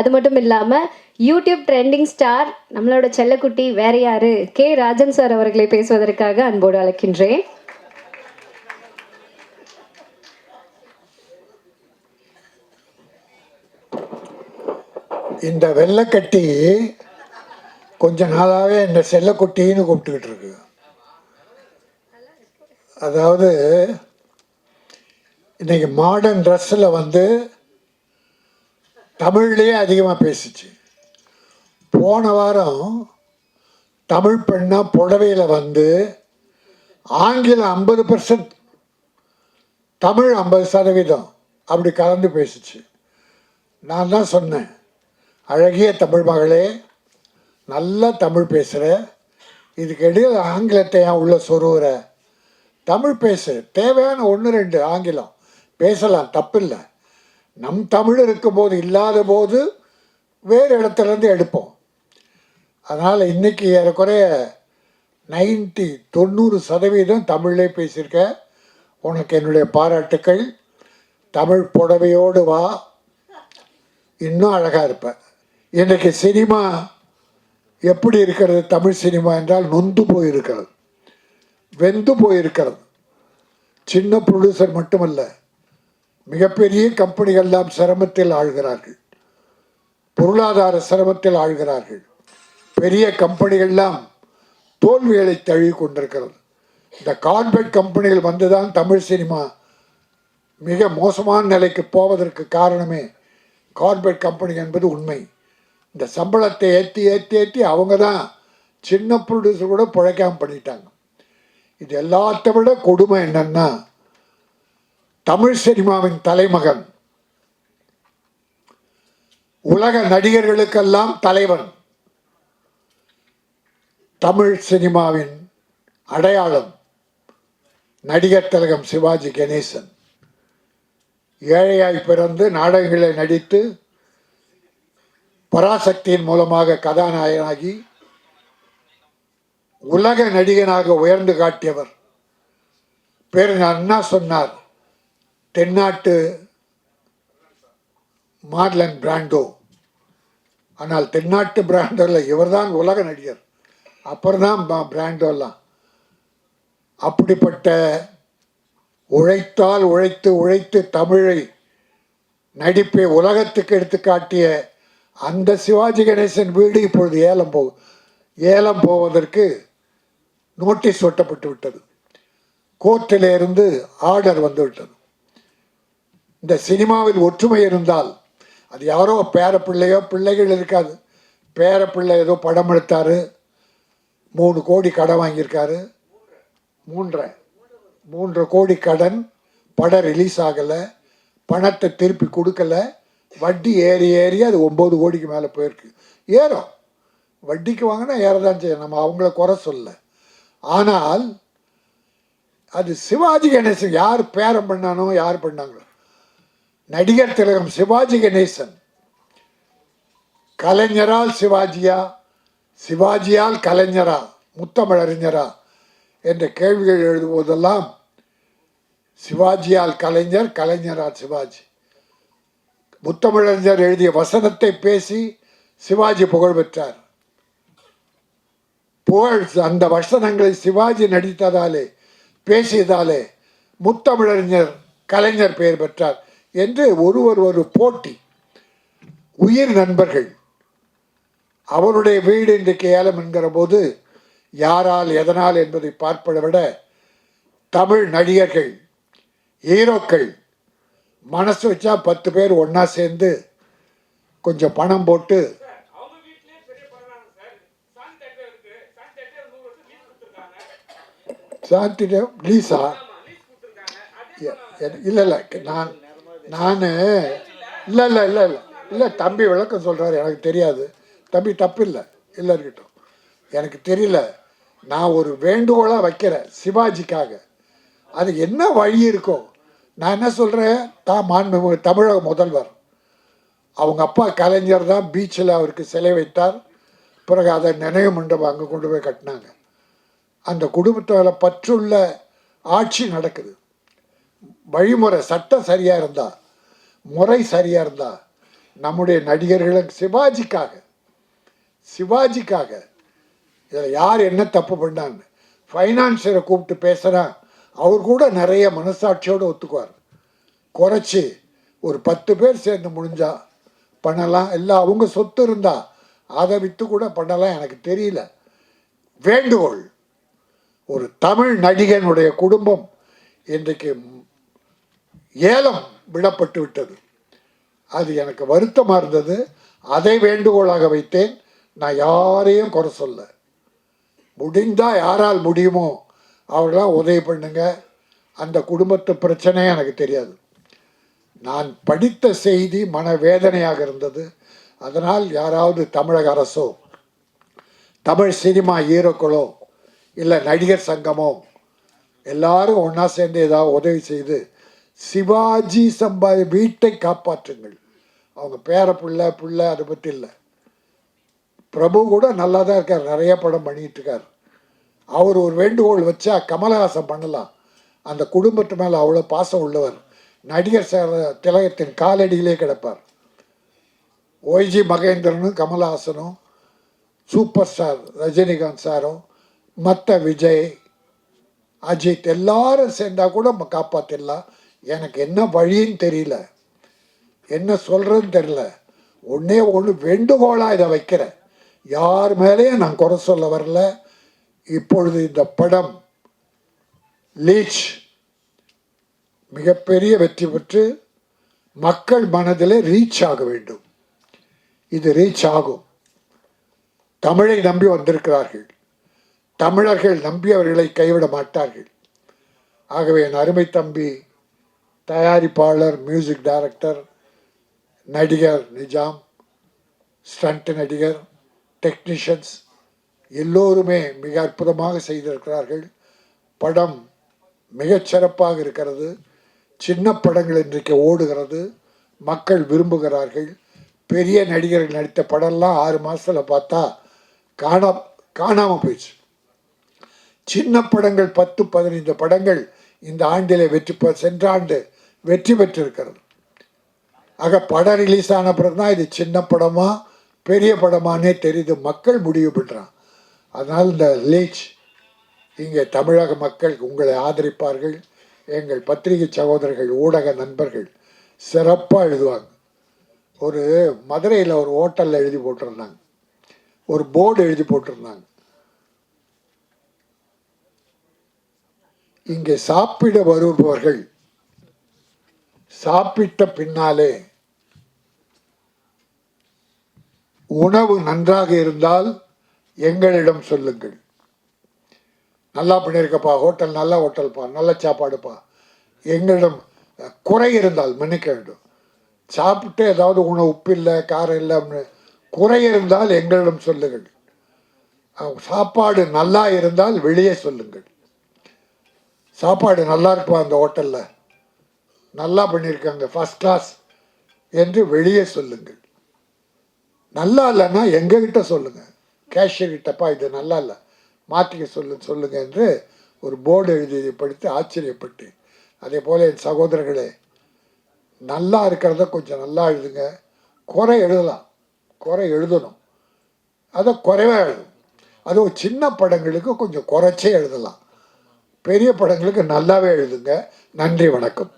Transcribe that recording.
அது மட்டும் இல்லாமல் யூடியூப் ட்ரெண்டிங் ஸ்டார் நம்மளோட செல்லக்குட்டி வேற யாரு? கே ராஜன் சார் அவர்களை பேசுவதற்காக அன்போடு அழைக்கின்றேன். இந்த வெள்ளைக்கட்டி கொஞ்ச நாளாகவே இந்த செல்லக்குட்டின்னு கூப்பிட்டுக்கிட்டு இருக்கு. அதாவது இன்னைக்கு மாடர்ன் ட்ரெஸ்ஸில் வந்து தமிழ்லேயே அதிகமாக பேசிச்சு. போன வாரம் தமிழ் பெண்ணாக புடவையில் வந்து ஆங்கிலம் ஐம்பது பர்சன்ட் தமிழ் ஐம்பது சதவீதம் அப்படி கலந்து பேசிச்சு. நான் தான் சொன்னேன் அழகிய தமிழ் மகளே நல்லா தமிழ் பேசுகிற இதுக்கு இடையில் ஆங்கிலத்தை ஏன் உள்ள சொருகிற தமிழ் பேசு தேவையான ஒன்று ரெண்டு ஆங்கிலம் பேசலாம் தப்பில்லை. நம் தமிழ் இருக்கும்போது இல்லாத போது வேறு இடத்துலேருந்து எடுப்போம். அதனால் இன்றைக்கி ஏறக்குறைய நைன்டி தொண்ணூறு சதவீதம் தமிழ்லே பேசியிருக்க உனக்கு என்னுடைய பாராட்டுக்கள். தமிழ் புடவையோடு வா. இன்னும் அழகாக இருப்பேன். இன்றைக்கு சினிமா எப்படி இருக்கிறது? தமிழ் சினிமா என்றால் நொந்து போயிருக்கிறது. வெந்து போயிருக்கிறது. சின்ன ப்ரொடியூசர் மட்டுமல்ல. மிகப்பெரிய கம்பெனிகள்லாம் சிரமத்தில் ஆழ்கிறார்கள். பொருளாதார சிரமத்தில் ஆழ்கிறார்கள். பெரிய கம்பெனிகள்லாம் தோல்விகளை தழுவி கொண்டிருக்கிறது. இந்த கார்பரேட் கம்பெனிகள் வந்துதான் தமிழ் சினிமா மிக மோசமான நிலைக்கு போவதற்கு காரணமே கார்பரேட் கம்பெனி என்பது உண்மை. இந்த சம்பளத்தை ஏற்றி ஏற்றி ஏற்றி அவங்க தான் சின்ன ப்ரொடியூசர் கூட பிழைக்காமல் பண்ணிட்டாங்க. இது எல்லாத்த விட கொடுமை என்னென்னா தமிழ் சினிமாவின் தலைமகன். உலக நடிகர்களுக்கெல்லாம் தலைவன். தமிழ் சினிமாவின் அடையாளம் நடிகர் திலகம் சிவாஜி கணேசன். ஏழையாய் பிறந்து நாடகங்களை நடித்து பராசக்தியின் மூலமாக கதாநாயகனாகி உலக நடிகனாக உயர்ந்து காட்டியவர். பேர் அண்ணா சொன்னார். தென்னாட்டு மார்லன் பிராண்டோ. ஆனால் தென்னாட்டு பிராண்டோவில் இவர்தான் உலக நடிகர். அப்புறம் தான் பிராண்டோலாம் அப்படிப்பட்ட உழைத்தால் உழைத்து உழைத்து தமிழை நடிப்பை உலகத்துக்கு எடுத்து காட்டிய அந்த சிவாஜி கணேசன் வீடு இப்பொழுது ஏலம் போ ஏலம் போவதற்கு நோட்டீஸ் ஒட்டப்பட்டு விட்டது. கோர்ட்டிலிருந்து ஆர்டர் வந்துவிட்டது இந்த சினிமாவில் ஒற்றுமை இருந்தால் அது யாரோ பேர பிள்ளையோ பிள்ளைகள் இருக்காது. பேர பிள்ளை ஏதோ படம் எடுத்தாரு. மூணு கோடி கடன் வாங்கியிருக்காரு. மூன்றரை மூன்று கோடி கடன் படம் ரிலீஸ் ஆகலை. பணத்தை திருப்பி கொடுக்கல. வட்டி ஏறி ஏறி அது ஒம்பது கோடிக்கு மேலே போயிருக்கு. ஏறும். வட்டிக்கு வாங்கினா ஏறதான் செய்யும். நம்ம அவங்கள குறை சொல்ல. ஆனால் அது சிவாஜி கணேசன் யார் பேரம் பண்ணானோ யார் பண்ணாங்களோ நடிகர் திலகம் சிவாஜி கணேசன். கலைஞரால் சிவாஜியா சிவாஜியால் கலைஞரா முத்தமிழறிஞரா என்ற கேள்விகள் எழுதுவதெல்லாம் சிவாஜியால் கலைஞர் கலைஞரால் சிவாஜி. முத்தமிழறிஞர் எழுதிய வசனத்தை பேசி சிவாஜி புகழ் பெற்றார். புகழ் அந்த வசனங்களை சிவாஜி நடித்ததாலே பேசியதாலே முத்தமிழறிஞர் கலைஞர் பெயர் பெற்றார். என்று ஒருவர் ஒரு போட்டி. உயிர் நண்பர்கள். அவருடைய வீடு இன்றைக்கு ஏலம் என்கிற போது யாரால் எதனால் என்பதை பார்ப்பதை விட தமிழ் நடிகர்கள் ஹீரோக்கள் மனசு வச்சா பத்து பேர் ஒன்றா சேர்ந்து கொஞ்சம் பணம் போட்டு சாந்தி லீஸா இல்லை இல்லை நான் நான் இல்லை இல்லை இல்லை இல்லை. இல்லை தம்பி விளக்கம் சொல்கிறாரு எனக்கு தெரியாது. தம்பி தப்பு இல்லை இல்லை இருக்கட்டும். எனக்கு தெரியல நான் ஒரு வேண்டுகோளாக வைக்கிறேன் சிவாஜிக்காக. அது என்ன வழி இருக்கோ? நான் என்ன சொல்கிறேன் தான் மாண்புமிகு தமிழக முதல்வர். அவங்க அப்பா கலைஞர் தான் பீச்சில் அவருக்கு சிலை வைத்தார். பிறகு அதை நினைவு மண்டபம் அங்கே கொண்டு போய் கட்டினாங்க. அந்த குடும்பத்தில் பற்றுள்ள ஆட்சி நடக்குது. வழிமுறை சட்டம் சரியாக இருந்தால் முறை சரியாக இருந்தா நம்முடைய நடிகர்களும் சிவாஜிக்காக சிவாஜிக்காக இதில் யார் என்ன தப்பு பண்ணான்னு ஃபைனான்சியரை கூப்பிட்டு பேசுகிறான் அவர் கூட நிறைய மனசாட்சியோடு ஒத்துக்குவார். குறைச்சி ஒரு பத்து பேர் சேர்ந்து முடிஞ்சால் பண்ணலாம். இல்லை அவங்க சொத்து இருந்தால் அதை விற்று கூட பண்ணலாம். எனக்கு தெரியல. வேண்டுகோள். ஒரு தமிழ் நடிகனுடைய குடும்பம் இன்றைக்கு ஏலம் விடப்பட்டு விட்டது. அது எனக்கு வருத்தமாக இருந்தது. அதை வேண்டுகோளாக வைத்தேன். நான் யாரையும் குறை சொல்ல. முடிந்தால் யாரால் முடியுமோ அவர்களாம் உதவி பண்ணுங்க. அந்த குடும்பத்து பிரச்சனை எனக்கு தெரியாது. நான் படித்த செய்தி மனவேதனையாக இருந்தது. அதனால் யாராவது தமிழக அரசோ தமிழ் சினிமா ஹீரோக்களோ இல்லை நடிகர் சங்கமோ எல்லாரும் ஒன்றா சேர்ந்து ஏதாவது உதவி செய்து சிவாஜி சம்பாதி வீட்டை காப்பாற்றுங்கள். அவங்க பேர பிள்ளை பிள்ளை அதை பற்றி இல்லை. பிரபு கூட நல்லா தான் இருக்கார். நிறைய படம் பண்ணிட்டு இருக்கார். அவர் ஒரு வேண்டுகோள் வச்சா கமலஹாசன் பண்ணலாம். அந்த குடும்பத்து மேலே அவ்வளோ பாசம் உள்ளவர். நடிகர் சார் திலகத்தின் காலடியிலே கிடப்பார். ஒய்ஜி மகேந்திரனும் கமலஹாசனும் சூப்பர் ஸ்டார் ரஜினிகாந்த் சாரும் மற்ற விஜய் அஜித் எல்லாரும் சேர்ந்தால் கூட நம்ம காப்பாற்றிடலாம் எனக்கு என்ன வழின்னு தெரியல. என்ன சொல்கிறதுன்னு தெரியல. ஒன்றே ஒன்று வேண்டுகோளாக இதை வைக்கிறேன். யார் மேலேயும் நான் குறை சொல்ல வரல. இப்பொழுது இந்த படம் லீச் மிகப்பெரிய வெற்றி பெற்று மக்கள் மனதிலே ரீச் ஆக வேண்டும். இது ரீச் ஆகும். தமிழை நம்பி வந்திருக்கிறார்கள். தமிழர்கள் நம்பி அவர்களை கைவிட மாட்டார்கள். ஆகவே என் அருமை தம்பி தயாரிப்பாளர் மியூசிக் டைரக்டர் நடிகர் நிஜாம் ஸ்டண்ட் நடிகர் டெக்னீஷியன்ஸ் எல்லோருமே மிக அற்புதமாக செய்திருக்கிறார்கள். படம் மிகச்சிறப்பாக இருக்கிறது. சின்ன படங்கள் இன்றைக்கு ஓடுகிறது. மக்கள் விரும்புகிறார்கள். பெரிய நடிகர்கள் நடித்த படம்லாம் ஆறு மாதத்தில் பார்த்தா காணா காணாமல் போயிடுச்சு. சின்ன படங்கள் பத்து பதினைந்து படங்கள் இந்த ஆண்டிலே வெற்றி பெற சென்ற ஆண்டு வெற்றி பெற்றிருக்கிறது. ஆக படம் ரிலீஸ் ஆன பிறகு தான் இது சின்ன படமா பெரிய படமானே தெரியுது. மக்கள் முடிவு பண்ணுறான் அதனால் இந்த லீச் இங்கே தமிழக மக்கள் உங்களை ஆதரிப்பார்கள். எங்கள் பத்திரிகை சகோதரர்கள் ஊடக நண்பர்கள் சிறப்பாக எழுதுவாங்க. ஒரு மதுரையில் ஒரு ஹோட்டலில் எழுதி போட்டிருந்தாங்க. ஒரு போர்டு எழுதி போட்டிருந்தாங்க. இங்கே சாப்பிட வருபவர்கள் சாப்பிட்ட பின்னாலே உணவு நன்றாக இருந்தால் எங்களிடம் சொல்லுங்கள். நல்லா பண்ணியிருக்கப்பா ஹோட்டல் நல்ல ஹோட்டல்ப்பா நல்ல சாப்பாடுப்பா. எங்களிடம் குறை இருந்தால் மன்னிக்க வேண்டும். சாப்பிட்டு ஏதாவது உணவு உப்பு இல்லை காரம் இல்லை அப்படின்னு குறை இருந்தால் எங்களிடம் சொல்லுங்கள். சாப்பாடு நல்லா இருந்தால் வெளியே சொல்லுங்கள். சாப்பாடு நல்லா இருக்குப்பா அந்த ஹோட்டலில்? நல்லா பண்ணியிருக்காங்க ஃபஸ்ட் கிளாஸ் என்று வெளியே சொல்லுங்கள். நல்லா இல்லைன்னா எங்ககிட்ட சொல்லுங்கள் கேஷியர் கிட்டப்பா இது நல்லா இல்லை. மாற்றிக்க சொல்லு சொல்லுங்க என்று ஒரு போர்டு எழுதியதை படித்து ஆச்சரியப்பட்டேன். அதே போல் என் சகோதரர்களே நல்லா இருக்கிறத கொஞ்சம் நல்லா எழுதுங்க. குறை எழுதலாம். குறை எழுதணும். அதை குறைவாக எழுதும் அதுவும் சின்ன படங்களுக்கு கொஞ்சம் குறைச்சே எழுதலாம். பெரிய படங்களுக்கு நல்லாவே எழுதுங்க. நன்றி வணக்கம்.